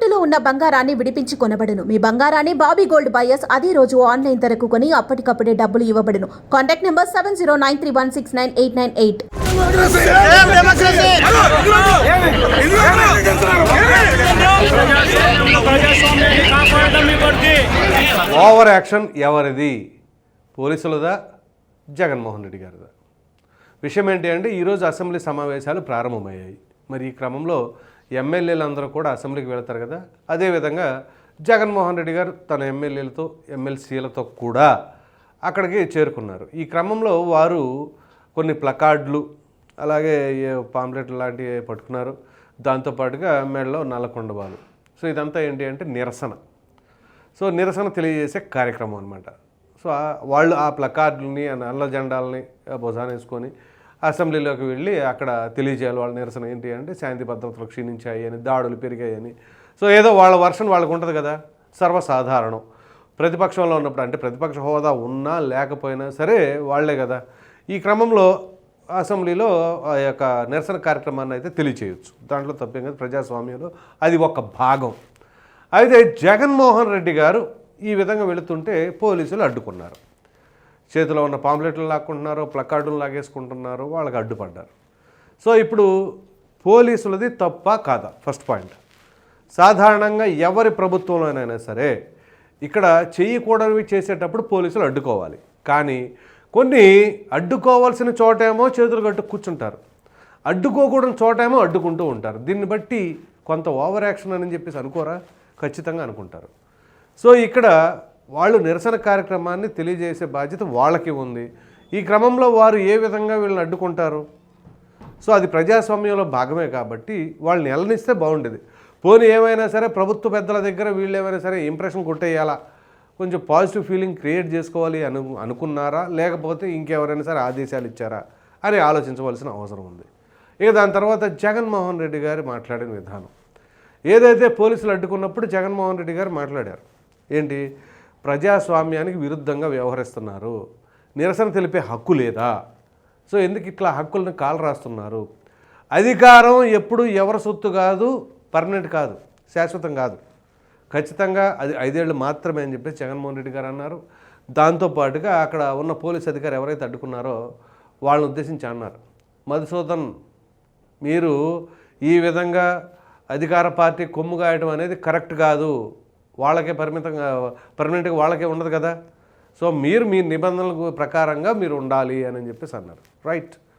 తాకట్టులో ఉన్న బంగారాన్ని విడిపించి కొనబడును. మీ బంగారాన్ని బాబీ గోల్డ్ బయర్స్ అదే రోజు ఆన్లైన్ ధరకు కొని అప్పటికప్పుడే డబ్బులు ఇవ్వబడును. Contact number seven zero nine three one six nine eight nine eight. Over action ఎవరిది? పోలీసులదా? జగన్మోహన్ రెడ్డి గారిదా? విషయం ఏంటి అంటే ఈరోజు అసెంబ్లీ సమావేశాలు ప్రారంభమయ్యాయి. మరి ఈ క్రమంలో ఎమ్మెల్యేలు అందరూ కూడా అసెంబ్లీకి వెళ్తారు కదా? అదేవిధంగా జగన్మోహన్ రెడ్డి గారు తన ఎమ్మెల్యేలతో ఎమ్మెల్సీలతో కూడా అక్కడికి చేరుకున్నారు. ఈ క్రమంలో వారు కొన్ని ప్లకార్డులు అలాగే పాంప్లెట్లు లాంటివి పట్టుకున్నారు. దాంతోపాటుగా మెడలో నల్లకొండబాలు సో ఇదంతా ఏంటి అంటే నిరసన. సో నిరసన తెలియజేసే కార్యక్రమం అనమాట సో వాళ్ళు ఆ ప్లకార్డులని ఆ నల్ల జెండాలని భుజాన వేసుకొని అసెంబ్లీలోకి వెళ్ళి అక్కడ తెలియజేయాలి వాళ్ళ నిరసన ఏంటి అంటే శాంతి భద్రతలు క్షీణించాయి అని దాడులు పెరిగాయని. సో ఏదో వాళ్ళ వర్షన్ వాళ్ళకు ఉంటుంది కదా సర్వసాధారణం. ప్రతిపక్షంలో ఉన్నప్పుడు అంటే ప్రతిపక్ష హోదా ఉన్నా లేకపోయినా సరే వాళ్ళే కదా. ఈ క్రమంలో అసెంబ్లీలో ఆ యొక్క నిరసన కార్యక్రమాన్ని అయితే తెలియచేయచ్చు. దాంట్లో తప్పేం కదా ప్రజాస్వామ్యంలో అది ఒక భాగం. అయితే జగన్మోహన్ రెడ్డి గారు ఈ విధంగా వెళుతుంటే పోలీసులు అడ్డుకున్నారు. చేతిలో ఉన్న పాంప్లెట్లు లాక్కుంటున్నారు ప్లకార్డులు లాగేసుకుంటున్నారు వాళ్ళకి అడ్డుపడ్డారు. సో ఇప్పుడు పోలీసులది తప్ప కాదా? ఫస్ట్ పాయింట్ సాధారణంగా ఎవరి ప్రభుత్వంలోనైనా సరే ఇక్కడ చేయకూడనివి చేసేటప్పుడు పోలీసులు అడ్డుకోవాలి. కానీ కొన్ని అడ్డుకోవాల్సిన చోటేమో చేతులు కట్టు కూర్చుంటారు. అడ్డుకోకూడని చోటేమో అడ్డుకుంటూ ఉంటారు. దీన్ని బట్టి కొంత ఓవర్ యాక్షన్ అని చెప్పేసి అనుకోరా? ఖచ్చితంగా అనుకుంటారు. సో ఇక్కడ వాళ్ళు నిరసన కార్యక్రమాన్ని తెలియజేసే బాధ్యత వాళ్ళకి ఉంది. ఈ క్రమంలో వారు ఏ విధంగా వీళ్ళని అడ్డుకుంటారు? సో అది ప్రజాస్వామ్యంలో భాగమే కాబట్టి వాళ్ళని ఎల్లనిస్తే బాగుండేది. పోనీ ఏమైనా సరే ప్రభుత్వ పెద్దల దగ్గర వీళ్ళు ఏమైనా సరే ఇంప్రెషన్ కొట్టేయాలా? కొంచెం పాజిటివ్ ఫీలింగ్ క్రియేట్ చేసుకోవాలి అను అనుకున్నారా? లేకపోతే ఇంకెవరైనా సరే ఆదేశాలు ఇచ్చారా? అని ఆలోచించవలసిన అవసరం ఉంది. ఇక దాని తర్వాత జగన్మోహన్ రెడ్డి గారు మాట్లాడిన విధానం. ఏదైతే పోలీసులు అడ్డుకున్నప్పుడు జగన్మోహన్ రెడ్డి గారు మాట్లాడారు. ఏంటి? ప్రజాస్వామ్యానికి విరుద్ధంగా వ్యవహరిస్తున్నారు. నిరసన తెలిపే హక్కు లేదా? సో ఎందుకు ఇట్లా హక్కులను కాలు రాస్తున్నారు అధికారం ఎప్పుడు ఎవరి సొత్తు కాదు పర్మనెంట్ కాదు శాశ్వతం కాదు. ఖచ్చితంగా అది ఐదేళ్ళు మాత్రమే అని చెప్పేసి జగన్మోహన్ రెడ్డి గారు అన్నారు. దాంతోపాటుగా అక్కడ ఉన్న పోలీస్ అధికారి ఎవరైతే అడ్డుకున్నారో వాళ్ళని ఉద్దేశించి అన్నారు. మధుసూదన్ మీరు ఈ విధంగా అధికార పార్టీ కొమ్ము గాయడం అనేది కరెక్ట్ కాదు. వాళ్ళకే పరిమితంగా పర్మనెంట్గా వాళ్ళకే ఉండదు కదా. సో మీరు మీ నిబంధనల ప్రకారంగా మీరు ఉండాలి అని చెప్పేసి అన్నారు. రైట్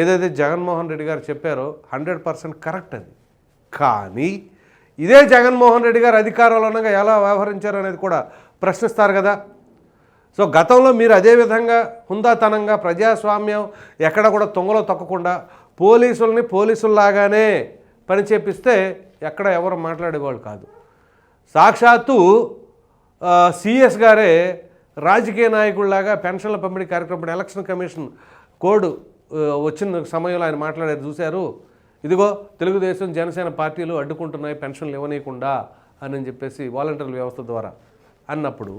ఏదైతే జగన్మోహన్ రెడ్డి గారు చెప్పారో హండ్రెడ్ పర్సెంట్ కరెక్ట్ అది. కానీ ఇదే జగన్మోహన్ రెడ్డి గారు అధికారంలో ఉండగా ఎలా వ్యవహరించారు అనేది కూడా ప్రశ్నిస్తారు కదా. సో గతంలో మీరు అదే విధంగా హుందాతనంగా ప్రజాస్వామ్యం ఎక్కడ కూడా తొంగలో తొక్కకుండా పోలీసుల్ని పోలీసుల్లాగానే పని చేపిస్తే ఎక్కడ ఎవరు మాట్లాడేవాళ్ళు కాదు. సాక్షాత్తు సిఎస్ గారే రాజకీయ నాయకుల్లాగా పెన్షన్ల పంపిణీ కార్యక్రమం ఎలక్షన్ కమిషన్ కోడ్ వచ్చిన సమయంలో ఆయన మాట్లాడేది చూశారు. ఇదిగో తెలుగుదేశం జనసేన పార్టీలు అడ్డుకుంటున్నాయి పెన్షన్లు ఇవ్వనీయకుండా అని చెప్పేసి వాలంటీర్ల వ్యవస్థ ద్వారా అన్నప్పుడు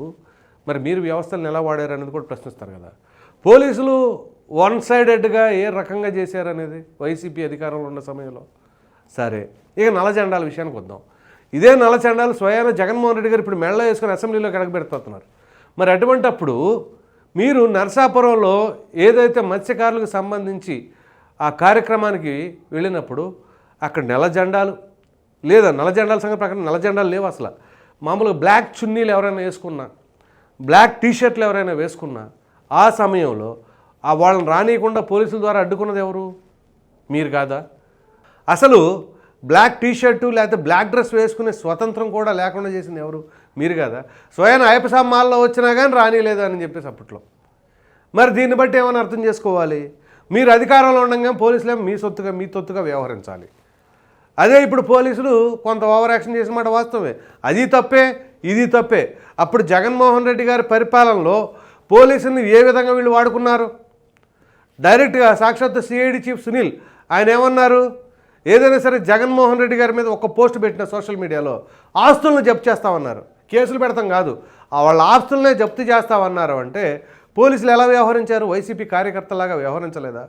మరి మీరు వ్యవస్థలను ఎలా వాడారు అనేది కూడా ప్రశ్నిస్తారు కదా. పోలీసులు వన్ సైడెడ్గా ఏ రకంగా చేశారనేది వైసీపీ అధికారంలో ఉన్న సమయంలో? సరే ఇక నల్లజెండాల విషయానికి వద్దాం. ఇదే నల్లజెండాలు స్వయాన జగన్మోహన్ రెడ్డి గారు ఇప్పుడు మెళ్ళ వేసుకొని అసెంబ్లీలోకి అడగబెడుతున్నారు మరి అటువంటప్పుడు మీరు నరసాపురంలో ఏదైతే మత్స్యకారులకు సంబంధించి ఆ కార్యక్రమానికి వెళ్ళినప్పుడు అక్కడ నెల జెండాలు లేదా నల్ల జెండాల సంగతి ప్రకారం నల్ల జెండాలు లేవు అసలు. మామూలుగా బ్లాక్ చున్నీలు ఎవరైనా వేసుకున్నా బ్లాక్ టీషర్ట్లు ఎవరైనా వేసుకున్నా ఆ సమయంలో ఆ వాళ్ళని రానియకుండా పోలీసుల ద్వారా అడ్డుకున్నది ఎవరు? మీరు కాదా? అసలు బ్లాక్ టీషర్టు లేకపోతే బ్లాక్ డ్రెస్ వేసుకునే స్వతంత్రం కూడా లేకుండా చేసింది ఎవరు? మీరు కదా. స్వయం అయ్యప్ప మాల్లో వచ్చినా కానీ రానిలేదు అని చెప్పేసి అప్పట్లో. మరి దీన్ని బట్టి ఏమైనా అర్థం చేసుకోవాలి? మీరు అధికారంలో ఉండగా పోలీసులు మీ సొత్తుగా మీ తొత్తుగా వ్యవహరించాలి. అదే ఇప్పుడు పోలీసులు కొంత ఓవర్ యాక్షన్ చేసిన మాట వాస్తవమే. అది తప్పే ఇది తప్పే. అప్పుడు జగన్మోహన్ రెడ్డి గారి పరిపాలనలో పోలీసుల్ని ఏ విధంగా వీళ్ళు వాడుకున్నారు? డైరెక్ట్గా సాక్షాత్ సిఐడి చీఫ్ సునీల్ ఆయన ఏమన్నారు? ఏదైనా సరే జగన్మోహన్ రెడ్డి గారి మీద ఒక పోస్ట్ పెట్టిన సోషల్ మీడియాలో ఆస్తులను జప్తు చేస్తామన్నారు. కేసులు పెడతాం కాదు. వాళ్ళ ఆస్తులనే జప్తు చేస్తామన్నారు అంటే పోలీసులు ఎలా వ్యవహరించారు? వైసీపీ కార్యకర్తలాగా వ్యవహరించలేదా?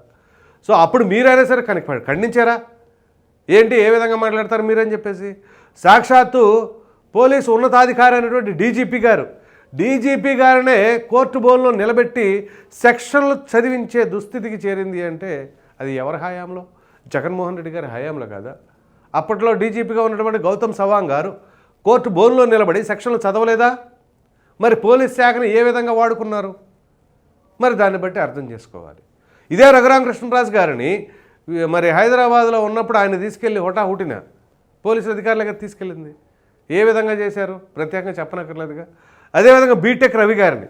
సో అప్పుడు మీరైనా సరే కనుక ఖండించారా? ఏంటి? ఏ విధంగా మాట్లాడతారు మీరని చెప్పేసి? సాక్షాత్తు పోలీసు ఉన్నతాధికారి అయినటువంటి డీజీపీ గారు డీజీపీ గారినే కోర్టు బోన్లో నిలబెట్టి సెక్షన్లు చదివించే దుస్థితికి చేరింది అంటే అది ఎవరి హయాంలో? జగన్మోహన్ రెడ్డి గారి హయాంలో కదా? అప్పట్లో డీజీపీగా ఉన్నటువంటి గౌతమ్ సవాంగ్ గారు కోర్టు బోన్లో నిలబడి సెక్షన్లు చదవలేదా? మరి పోలీస్ శాఖను ఏ విధంగా వాడుకున్నారు? మరి దాన్ని బట్టి అర్థం చేసుకోవాలి. ఇదే రఘురామకృష్ణరాజు గారిని మరి హైదరాబాద్లో ఉన్నప్పుడు ఆయన తీసుకెళ్ళి హుటాహుటిన పోలీసు అధికారులకి తీసుకెళ్ళింది. ఏ విధంగా చేశారు? ప్రత్యేకంగా చెప్పనక్కర్లేదుగా. అదేవిధంగా బీటెక్ రవి గారిని.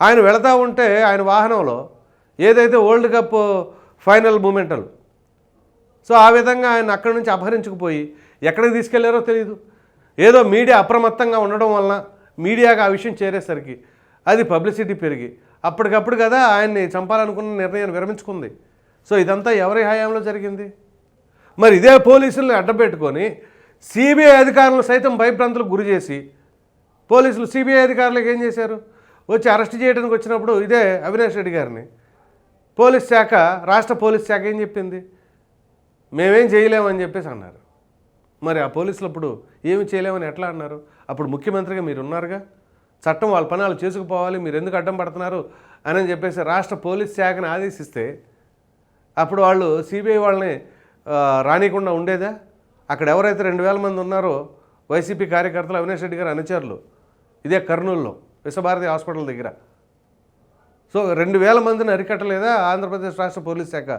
ఆయన వెళతా ఉంటే ఆయన వాహనంలో ఏదైతే వరల్డ్ కప్ ఫైనల్ మూమెంటల్ సో ఆ విధంగా ఆయన అక్కడి నుంచి అపహరించుకుపోయి ఎక్కడికి తీసుకెళ్ళారో తెలియదు ఏదో మీడియా అప్రమత్తంగా ఉండడం వలన మీడియాకి ఆ విషయం చేరేసరికి అది పబ్లిసిటీ పెరిగి అప్పటికప్పుడు కదా ఆయన్ని చంపాలనుకున్న నిర్ణయాన్ని విరమించుకుంది. సో ఇదంతా ఎవరి హయాంలో జరిగింది? మరి ఇదే పోలీసుల్ని అడ్డపెట్టుకొని సిబిఐ అధికారులు సైతం భయభ్రాంతులకు గురి చేసి పోలీసులు సిబిఐ అధికారులకు ఏం చేశారు? వచ్చి అరెస్ట్ చేయడానికి వచ్చినప్పుడు ఇదే అవినాష్ రెడ్డి గారిని. పోలీస్ శాఖ రాష్ట్ర పోలీస్ శాఖ ఏం చెప్పింది? మేమేం చేయలేమని చెప్పేసి అన్నారు. మరి ఆ పోలీసులు అప్పుడు ఏమి చేయలేమని ఎట్లా అన్నారు? అప్పుడు ముఖ్యమంత్రిగా మీరు ఉన్నారుగా చట్టం వాళ్ళ పని వాళ్ళు చేసుకుపోవాలి మీరు ఎందుకు అడ్డం పడుతున్నారు అని చెప్పేసి రాష్ట్ర పోలీస్ శాఖను ఆదేశిస్తే అప్పుడు వాళ్ళు సిబిఐ వాళ్ళని రానియకుండా ఉండేదా? అక్కడ ఎవరైతే రెండు వేల మంది ఉన్నారో వైసీపీ కార్యకర్తలు అవినాష్ రెడ్డి గారు అనుచరులు ఇదే కర్నూలులో విశ్వభారతి హాస్పిటల్ దగ్గర. సో రెండు వేల మందిని అరికట్టలేదా ఆంధ్రప్రదేశ్ రాష్ట్ర పోలీస్ శాఖ?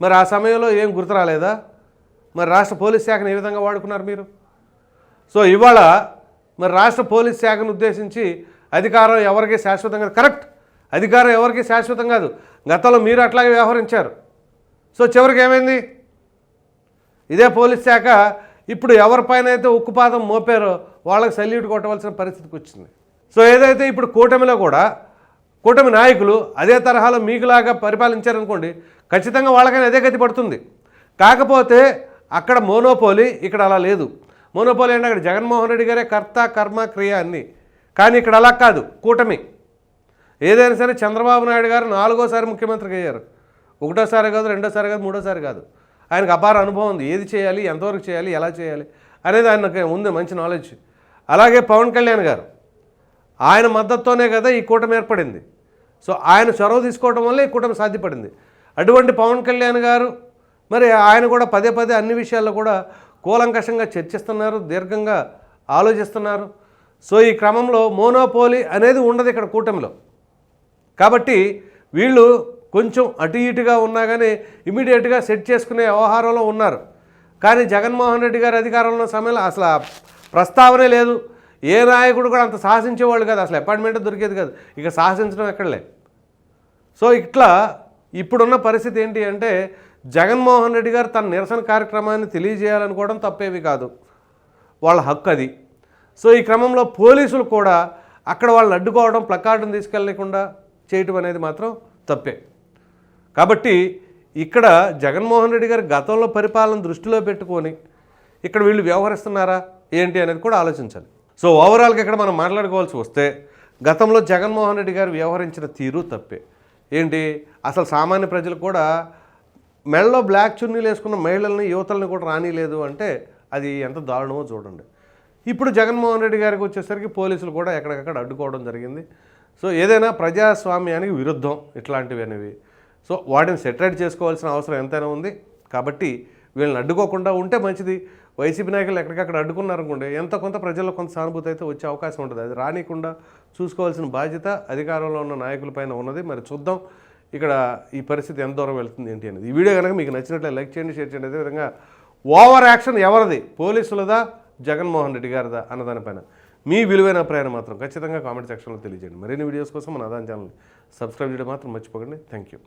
మరి ఆ సమయంలో ఏం గుర్తు రాలేదా? మరి రాష్ట్ర పోలీస్ శాఖను ఏ విధంగా వాడుకున్నారు మీరు? సో ఇవాళ మరి రాష్ట్ర పోలీస్ శాఖను ఉద్దేశించి అధికారం ఎవరికి శాశ్వతం కాదు. కరెక్ట్ అధికారం ఎవరికి శాశ్వతం కాదు. గతంలో మీరు అట్లాగే వ్యవహరించారు. సో చివరికి ఏమైంది? ఇదే పోలీస్ శాఖ ఇప్పుడు ఎవరిపైన అయితే ఉక్కుపాదం మోపారో వాళ్ళకి సల్యూట్ కొట్టవలసిన పరిస్థితికి వచ్చింది. సో ఏదైతే ఇప్పుడు కూటమిలో కూడా కూటమి నాయకులు అదే తరహాలో మీకులాగా పరిపాలించారనుకోండి ఖచ్చితంగా వాళ్ళకైనా అదే గతి పడుతుంది. కాకపోతే అక్కడ మోనోపోలి ఇక్కడ అలా లేదు. మోనోపోలి అంటే అక్కడ జగన్మోహన్ రెడ్డి గారే కర్త కర్మ క్రియ అన్ని. కానీ ఇక్కడ అలా కాదు కూటమి. ఏదైనా సరే చంద్రబాబు నాయుడు గారు నాలుగోసారి ముఖ్యమంత్రికి అయ్యారు. ఒకటోసారి కాదు రెండోసారి కాదు మూడోసారి కాదు. ఆయనకు అపార అనుభవం ఉంది. ఏది చేయాలి ఎంతవరకు చేయాలి ఎలా చేయాలి అనేది ఆయనకు ఉంది మంచి నాలెడ్జ్ అలాగే పవన్ కళ్యాణ్ గారు. ఆయన మద్దతుతోనే కదా ఈ కూటమి ఏర్పడింది. సో ఆయన చొరవ తీసుకోవడం వల్ల ఈ కూటమి సాధ్యపడింది. అటువంటి పవన్ కళ్యాణ్ గారు మరి ఆయన కూడా పదే పదే అన్ని విషయాల్లో కూడా కూలంకషంగా చర్చిస్తున్నారు దీర్ఘంగా ఆలోచిస్తున్నారు. సో ఈ క్రమంలో మోనోపోలి అనేది ఉండదు ఇక్కడ కూటమిలో. కాబట్టి వీళ్ళు కొంచెం అటు ఇటుగా ఉన్నా కానీ ఇమీడియట్గా సెట్ చేసుకునే వ్యవహారంలో ఉన్నారు. కానీ జగన్మోహన్ రెడ్డి గారు అధికారంలో ఉన్న సమయంలో అసలు ప్రస్తావనే లేదు. ఏ నాయకుడు కూడా అంత సాహసించేవాళ్ళు కాదు. అసలు అపాయింట్మెంట్ దొరికేది కాదు. ఇక సాహసించడం ఎక్కడలే. సో ఇట్లా ఇప్పుడున్న పరిస్థితి ఏంటి అంటే జగన్మోహన్ రెడ్డి గారు తన నిరసన కార్యక్రమాన్ని తెలియజేయాలనుకోవడం తప్పేవి కాదు. వాళ్ళ హక్కు అది. సో ఈ క్రమంలో పోలీసులు కూడా అక్కడ వాళ్ళని అడ్డుకోవడం ప్లకార్డును తీసుకెళ్ళకుండా చేయటం అనేది మాత్రం తప్పే. కాబట్టి ఇక్కడ జగన్మోహన్ రెడ్డి గారు గతంలో పరిపాలన దృష్టిలో పెట్టుకొని ఇక్కడ వీళ్ళు వ్యవహరిస్తున్నారా ఏంటి అనేది కూడా ఆలోచించాలి. సో ఓవరాల్గా ఇక్కడ మనం మాట్లాడుకోవాల్సి వస్తే గతంలో జగన్మోహన్ రెడ్డి గారు వ్యవహరించిన తీరు తప్పే. ఏంటి? అసలు సామాన్య ప్రజలు కూడా మెడలో బ్లాక్ చున్నీలు వేసుకున్న మహిళల్ని యువతల్ని కూడా రానిలేదు అంటే అది ఎంత దారుణమో చూడండి. ఇప్పుడు జగన్మోహన్ రెడ్డి గారికి వచ్చేసరికి పోలీసులు కూడా ఎక్కడికక్కడ అడ్డుకోవడం జరిగింది. సో ఏదైనా ప్రజాస్వామ్యానికి విరుద్ధం ఇట్లాంటివి అనేవి. సో వాటిని సెటరేట్ చేసుకోవాల్సిన అవసరం ఎంతైనా ఉంది. కాబట్టి వీళ్ళని అడ్డుకోకుండా ఉంటే మంచిది. వైసీపీ నాయకులు ఎక్కడికక్కడ అడ్డుకున్నారనుకోండి ఎంత కొంత ప్రజల్లో కొంత సానుభూతి అయితే వచ్చే అవకాశం ఉంటుంది. అది రానికుండా చూసుకోవాల్సిన బాధ్యత అధికారంలో ఉన్న నాయకులపైన ఉన్నది. మరి చూద్దాం. ఇక్కడ ఈ పరిస్థితి ఎంత దూరం వెళ్తుంది ఏంటి అనేది. ఈ వీడియో కనుక మీకు నచ్చినట్లయితే లైక్ చేయండి షేర్ చేయండి. అదేవిధంగా ఓవర్ యాక్షన్ ఎవరిది? పోలీసులదా? జగన్మోహన్ రెడ్డి గారిదా? అన్నదానిపైన మీ విలువైన ప్రయాణం మాత్రం ఖచ్చితంగా కామెంట్ సెక్షన్లో తెలియజేయండి. మరిన్ని వీడియోస్ కోసం మన అదాన్ ఛానల్ సబ్స్క్రైబ్ చేయడం మాత్రం మర్చిపోకండి. Thank you